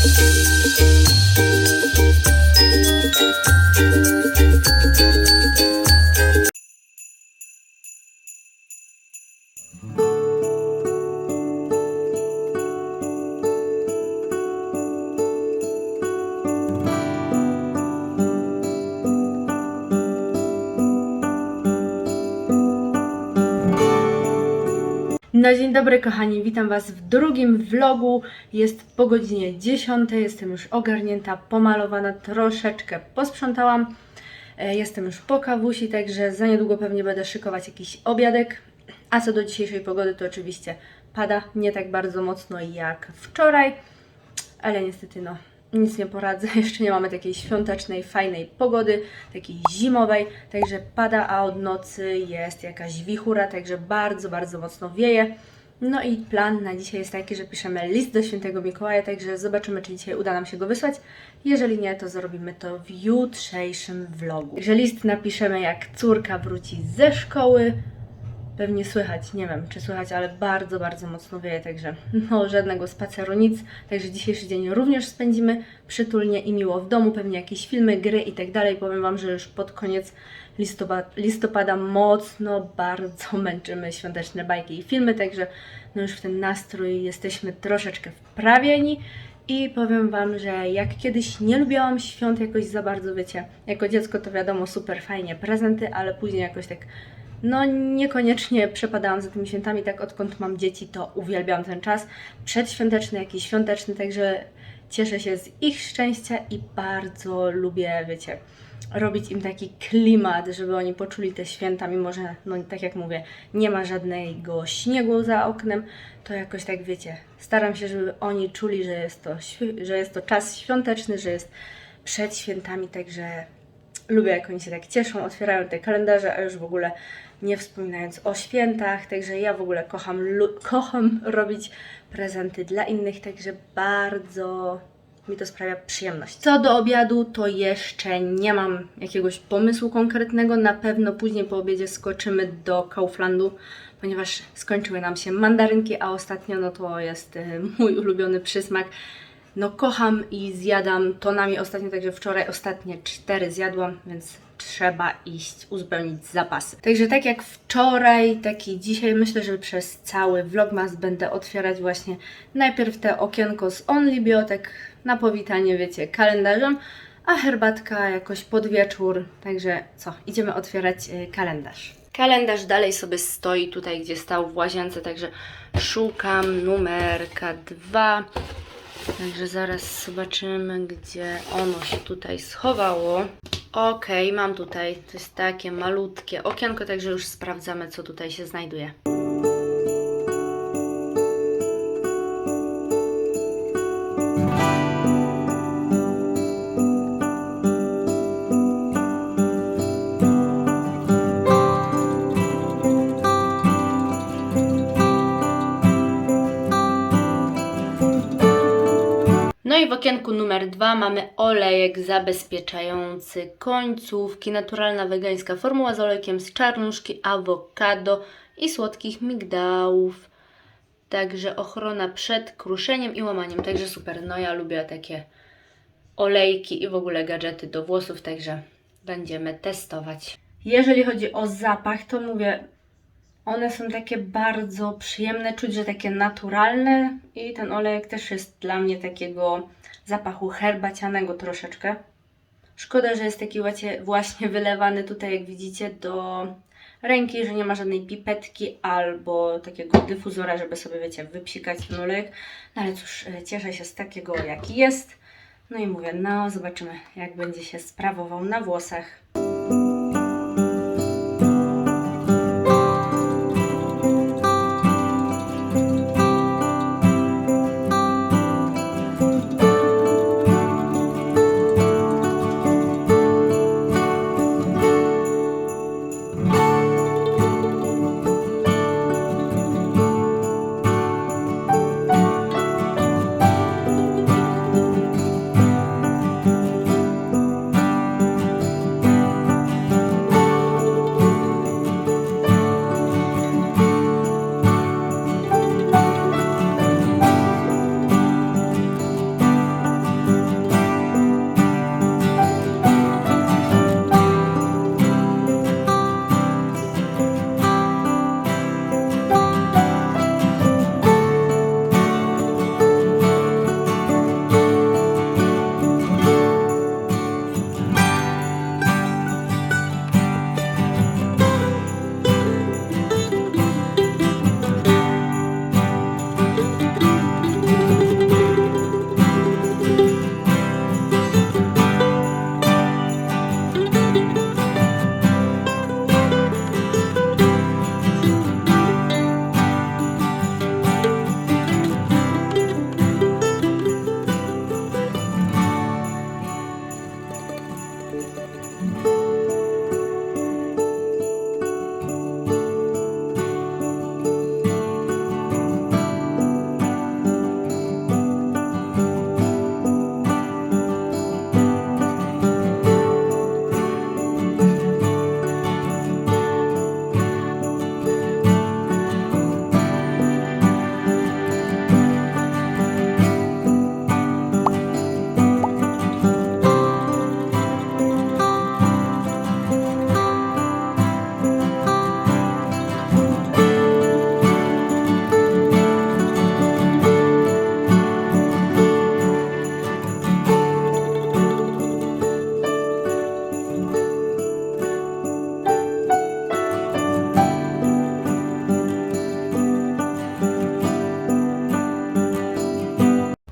Thank you. No dzień dobry kochani, witam Was w drugim vlogu. Jest po godzinie 10, jestem już ogarnięta, pomalowana, troszeczkę posprzątałam. E, Jestem już po kawusi, także za niedługo pewnie będę szykować jakiś obiadek. A co do dzisiejszej pogody, to oczywiście pada nie tak bardzo mocno jak wczoraj, ale niestety no nic nie poradzę. Jeszcze nie mamy takiej świątecznej, fajnej pogody, takiej zimowej, także pada, a od nocy jest jakaś wichura, także bardzo, bardzo mocno wieje. No i plan na dzisiaj jest taki, że piszemy list do świętego Mikołaja, także zobaczymy, czy dzisiaj uda nam się go wysłać. Jeżeli nie, to zrobimy to w jutrzejszym vlogu. Także list napiszemy, jak córka wróci ze szkoły. Pewnie słychać, nie wiem czy słychać, ale bardzo, bardzo mocno wieje, także no żadnego spaceru, nic. Także dzisiejszy dzień również spędzimy przytulnie i miło w domu, pewnie jakieś filmy, gry i tak dalej. Powiem Wam, że już pod koniec listopada, listopada mocno, bardzo męczymy świąteczne bajki i filmy, także no już w ten nastrój jesteśmy troszeczkę wprawieni. I powiem Wam, że jak kiedyś nie lubiłam świąt jakoś za bardzo, wiecie, jako dziecko to wiadomo super fajnie prezenty, ale później jakoś tak no niekoniecznie przepadałam za tymi świętami, tak odkąd mam dzieci, to uwielbiam ten czas. Przedświąteczny, jak i świąteczny, także cieszę się z ich szczęścia i bardzo lubię, wiecie, robić im taki klimat, żeby oni poczuli te święta, mimo że, no tak jak mówię, nie ma żadnego śniegu za oknem, to jakoś tak, wiecie, staram się, żeby oni czuli, że jest to, że jest to czas świąteczny, że jest przed świętami, także lubię, jak oni się tak cieszą, otwierają te kalendarze, a już w ogóle nie wspominając o świętach. Także ja w ogóle kocham, kocham robić prezenty dla innych, także bardzo mi to sprawia przyjemność. Co do obiadu, to jeszcze nie mam jakiegoś pomysłu konkretnego. Na pewno później po obiedzie skoczymy do Kauflandu, ponieważ skończyły nam się mandarynki, a ostatnio no to jest y, mój ulubiony przysmak. No kocham i zjadam tonami ostatnio, także wczoraj ostatnie cztery zjadłam, więc trzeba iść uzupełnić zapasy. Także tak jak wczoraj, tak i dzisiaj myślę, że przez cały vlogmas będę otwierać właśnie najpierw te okienko z Only Biotek na powitanie, wiecie, kalendarzem, a herbatka jakoś pod wieczór. Także co, idziemy otwierać y, kalendarz. Kalendarz dalej sobie stoi tutaj, gdzie stał w łazience, także szukam numerka 2. Także zaraz zobaczymy, gdzie ono się tutaj schowało. Okej, mam tutaj, to jest takie malutkie okienko, także już sprawdzamy, co tutaj się znajduje. W okienku numer dwa mamy olejek zabezpieczający końcówki. Naturalna wegańska formuła z olejkiem z czarnuszki, awokado i słodkich migdałów. Także ochrona przed kruszeniem i łamaniem. Także super. No ja lubię takie olejki i w ogóle gadżety do włosów, także będziemy testować. Jeżeli chodzi o zapach, to mówię, one są takie bardzo przyjemne, czuć, że takie naturalne i ten olejek też jest dla mnie takiego zapachu herbacianego troszeczkę. Szkoda, że jest taki właśnie, wylewany tutaj, jak widzicie, do ręki, że nie ma żadnej pipetki albo takiego dyfuzora, żeby sobie, wiecie, wypsikać ten olejek. No ale cóż, e, cieszę się z takiego, jaki jest. No i mówię, no zobaczymy, jak będzie się sprawował na włosach.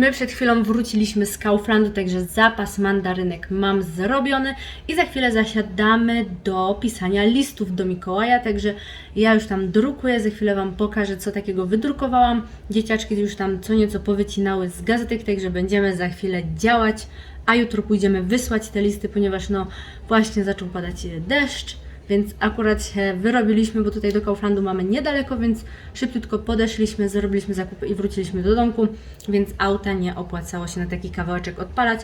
My przed chwilą wróciliśmy z Kauflandu, także zapas mandarynek mam zrobiony i za chwilę zasiadamy do pisania listów do Mikołaja, także ja już tam drukuję, za chwilę Wam pokażę, co takiego wydrukowałam. Dzieciaczki już tam co nieco powycinały z gazetek, także będziemy za chwilę działać, a jutro pójdziemy wysłać te listy, ponieważ no właśnie zaczął padać deszcz. Więc akurat się wyrobiliśmy, bo tutaj do Kauflandu mamy niedaleko, więc szybciutko podeszliśmy, zrobiliśmy zakupy i wróciliśmy do domku, więc auta nie opłacało się na taki kawałeczek odpalać.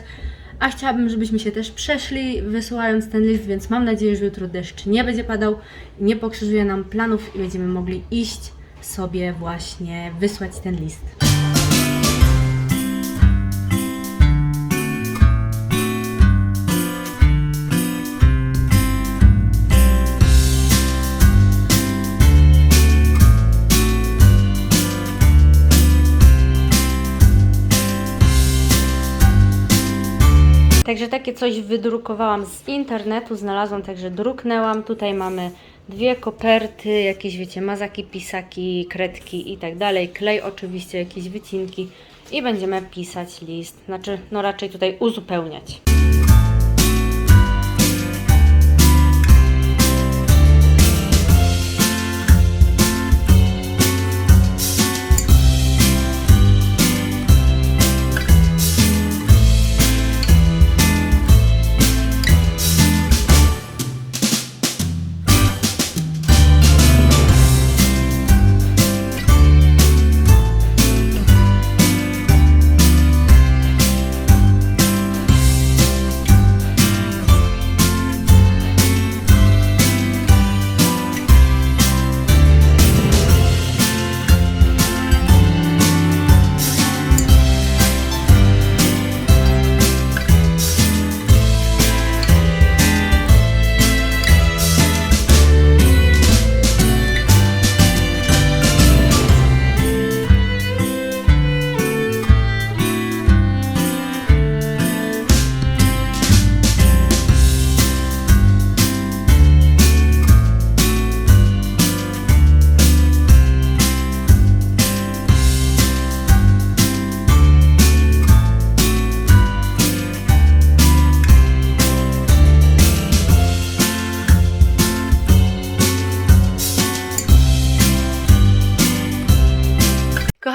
A chciałabym, żebyśmy się też przeszli, wysyłając ten list, więc mam nadzieję, że jutro deszcz nie będzie padał, nie pokrzyżuje nam planów i będziemy mogli iść sobie właśnie wysłać ten list. Także takie coś wydrukowałam z internetu, znalazłam, także druknęłam. Tutaj mamy dwie koperty, jakieś wiecie, mazaki, pisaki, kredki i tak dalej. Klej oczywiście, jakieś wycinki i będziemy pisać list. Znaczy, no raczej tutaj uzupełniać.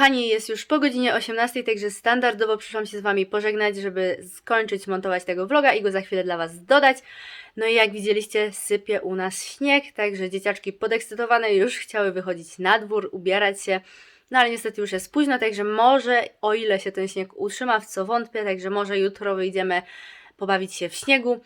Kochani, jest już po godzinie 18, także standardowo przyszłam się z Wami pożegnać, żeby skończyć montować tego vloga i go za chwilę dla Was dodać. No i jak widzieliście, sypie u nas śnieg, także dzieciaczki podekscytowane już chciały wychodzić na dwór, ubierać się. No ale niestety już jest późno, także może, o ile się ten śnieg utrzyma, w co wątpię, także może jutro wyjdziemy pobawić się w śniegu.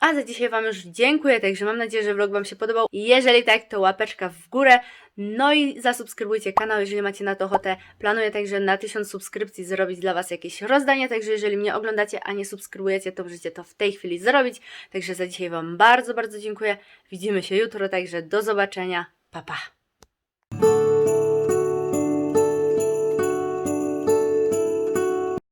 A za dzisiaj Wam już dziękuję, także mam nadzieję, że vlog Wam się podobał. Jeżeli tak, to łapeczka w górę. No i zasubskrybujcie kanał, jeżeli macie na to ochotę. Planuję także na 1000 subskrypcji zrobić dla Was jakieś rozdanie, także jeżeli mnie oglądacie, a nie subskrybujecie, to możecie to w tej chwili zrobić. Także za dzisiaj Wam bardzo, bardzo dziękuję. Widzimy się jutro, także do zobaczenia. Pa, pa.